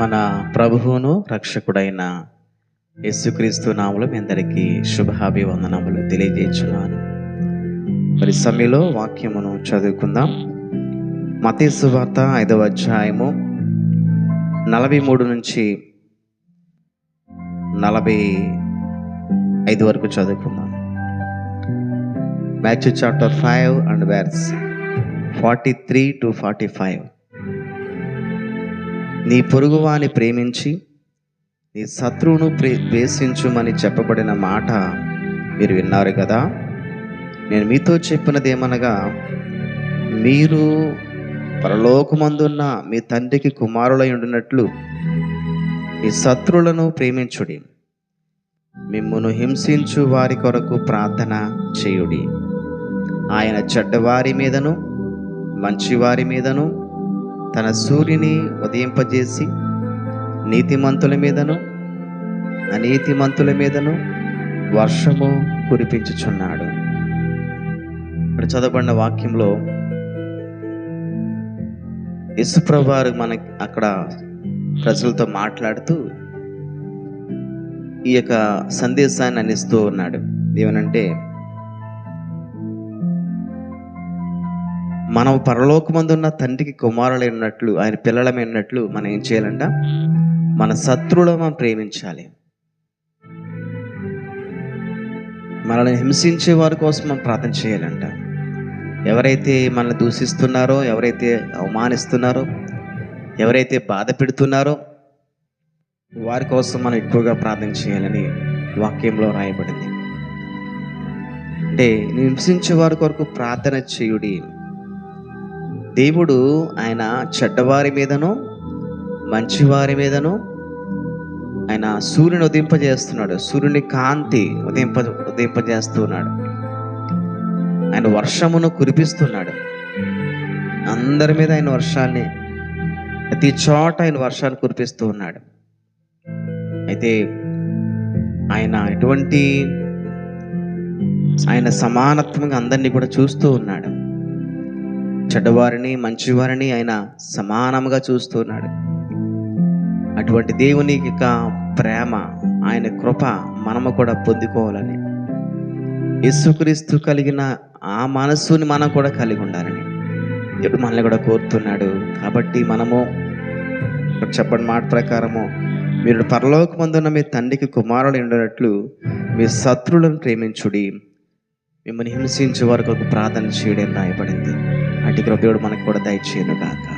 మన ప్రభువును రక్షకుడైన యేసుక్రీస్తు నామలు మీ అందరికీ శుభాభివందనములు తెలియజేస్తున్నాను మరి సమయంలో వాక్యమును చదువుకుందాం. మతీసు వార్త ఐదవ అధ్యాయము నలభై మూడు నుంచి నలభై ఐదు వరకు చదువుకుందాం. Match chapter five and watts forty three to forty five. నీ పొరుగువాని ప్రేమించి నీ శత్రువును ప్రే ద్వేషించుమని చెప్పబడిన మాట మీరు విన్నారు కదా? నేను మీతో చెప్పినది ఏమనగా మీరు పరలోకమందున్న మీ తండ్రికి కుమారులై ఉండినట్లు మీ శత్రువులను ప్రేమించుడి. మిమ్మును హింసించు వారి కొరకు ప్రార్థన చేయుడి. ఆయన చెడ్డవారి మీదను మంచివారి మీదను తన సూర్యుని ఉదయింపజేసి నీతిమంతుల మీదను అనీతిమంతుల మీదను వర్షము కురిపించుచున్నాడు. ఇక్కడ చదవబడిన వాక్యంలో యశుప్రభారు మనకి అక్కడ ప్రజలతో మాట్లాడుతూ ఈ యొక్క సందేశాన్ని అందిస్తూ ఉన్నాడు. ఏమనంటే మనం పరలోకమందున్న తండ్రికి కుమారులైనట్లు ఆయన పిల్లలమైనట్లు మనం ఏం చేయాలంట? మన శత్రువులను మనం ప్రేమించాలి. మనల్ని హింసించే వారి కోసం మనం ప్రార్థన చేయాలంట. ఎవరైతే మనల్ని దూషిస్తున్నారో ఎవరైతే అవమానిస్తున్నారో ఎవరైతే బాధ పెడుతున్నారో వారి కోసం మనం ఎక్కువగా ప్రార్థన చేయాలని వాక్యంలో రాయబడింది. అంటే హింసించే వారి కొరకు ప్రార్థన చేయుడి దేవుడు ఆయన చెడ్డవారి మీదను మంచివారి మీదను ఆయన సూర్యుని ఉదింపజేస్తున్నాడు సూర్యుని కాంతి ఉదింప ఉదింపజేస్తున్నాడు ఆయన వర్షమును కురిపిస్తున్నాడు. అందరి మీద ఆయన వర్షాన్ని ప్రతి చోట ఆయన వర్షాన్ని కురిపిస్తూ ఉన్నాడు. అయితే ఆయన ఎటువంటి ఆయన సమానత్వంగా అందరినీ కూడా చూస్తూ ఉన్నాడు. చెడ్డవారిని మంచివారిని ఆయన సమానముగా చూస్తున్నాడు. అటువంటి దేవుని యొక్క ప్రేమ ఆయన కృప మనము కూడా పొందుకోవాలని. యేసుక్రీస్తు కలిగిన ఆ మనస్సుని మనం కూడా కలిగి ఉండాలని దేవుడు మనల్ని కూడా కోరుతున్నాడు. కాబట్టి మనము ఇక్కడ చెప్పని మాట ప్రకారము మీరు పరలోకమందున్న మీ తండ్రికి కుమారుడు ఉండనట్లు మీ శత్రువులను ప్రేమించుడి. మిమ్మల్ని హింసించే వరకు ఒక ప్రార్థన చేయడం రాయబడింది. అటు కృప మనకు కూడా దయచేయను కాక